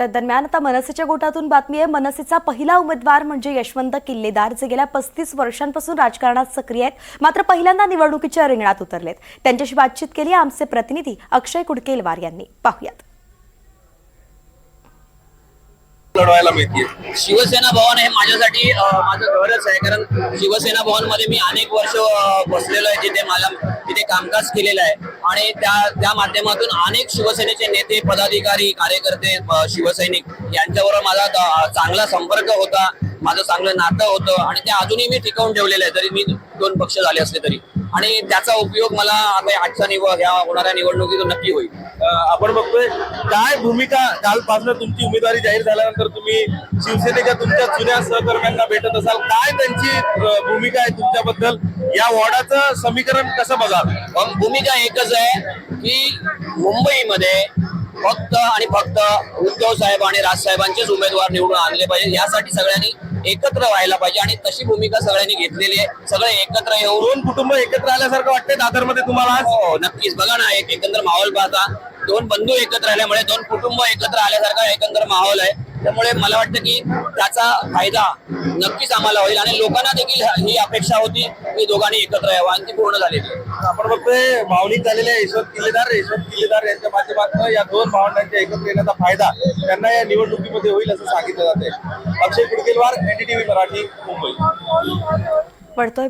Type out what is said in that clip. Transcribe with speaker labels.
Speaker 1: तर दरम्यान आता मनसेच्या गोटातून बातमी आहे मनसेचा पहिला उमेदवार म्हणजे यशवंत किल्लेदार जे गेल्या पस्तीस वर्षांपासून राजकारणात सक्रिय आहेत. मात्र पहिल्यांदा निवडणुकीच्या रिंगणात उतरलेत. त्यांच्याशी बातचीत केली आमचे प्रतिनिधी अक्षय कुडकेलवार यांनी. पाहुयात.
Speaker 2: लढवायला मिळते
Speaker 3: शिवसेना भवन हे माझ्यासाठी अ, माझं घरच आहे. कारण शिवसेना भवनमध्ये मी अनेक वर्ष बसलेलो आहे जिथे मला तिथे कामकाज केलेलं आहे. आणि त्या त्या माध्यमातून अनेक शिवसेनेचे नेते पदाधिकारी कार्यकर्ते शिवसैनिक यांच्याबरोबर माझा चांगला संपर्क होता. माझं चांगलं नातं होतं. आणि ते अजूनही मी टिकवून ठेवलेलं आहे. जरी मी दोन पक्ष झाले असले तरी. आणि त्याचा उपयोग मला आता आजच्या निवड ह्या होणाऱ्या निवडणुकीतून नक्की होईल.
Speaker 2: आपण बघतोय काय भूमिका कालपासून तुमची उमेदवारी जाहीर झाल्यानंतर तुम्ही शिवसेनेच्या तुमच्या जुन्या सहकर्म्यांना भेटत असाल? काय त्यांची भूमिका आहे तुमच्याबद्दल? या वॉर्डाचं समीकरण कसं बघाल?
Speaker 3: भूमिका एकच आहे की मुंबईमध्ये फक्त आणि फक्त उद्धव साहेब आणि राजसाहेबांचेच उमेदवार निवडून आणले पाहिजे. यासाठी सगळ्यांनी एकत्र व्हायला पाहिजे आणि तशी भूमिका सगळ्यांनी घेतलेली आहे. सगळे एकत्र येऊन
Speaker 2: दोन कुटुंब एकत्र आल्यासारखं वाटतंय दादरमध्ये तुम्हाला आज?
Speaker 3: हो नक्कीच. बघा ना एक एकंदर माहोल पाहता. दोन बंधू एकत्र आल्यामुळे दोन कुटुंब एकत्र आल्यासारखा एकंदर माहोल आहे. त्यामुळे मला वाटतं की त्याचा फायदा नक्कीच आम्हाला होईल आणि लोकांना देखील ही अपेक्षा होती की दोघांनी एकत्र यावं. आणि ती पूर्ण झालेली आहे.
Speaker 2: आपण बघतोय भावनिक झालेले यशवंत किल्लेदार यशवंत किल्लेदार यांच्या माध्यमातून या दोन भावंडांच्या एकत्र येण्याचा फायदा त्यांना या निवडणुकीमध्ये होईल असं सांगितलं जाते अक्षय कुडकेलवार एनडीटीव्ही मराठी मुंबई.
Speaker 1: पडतोय.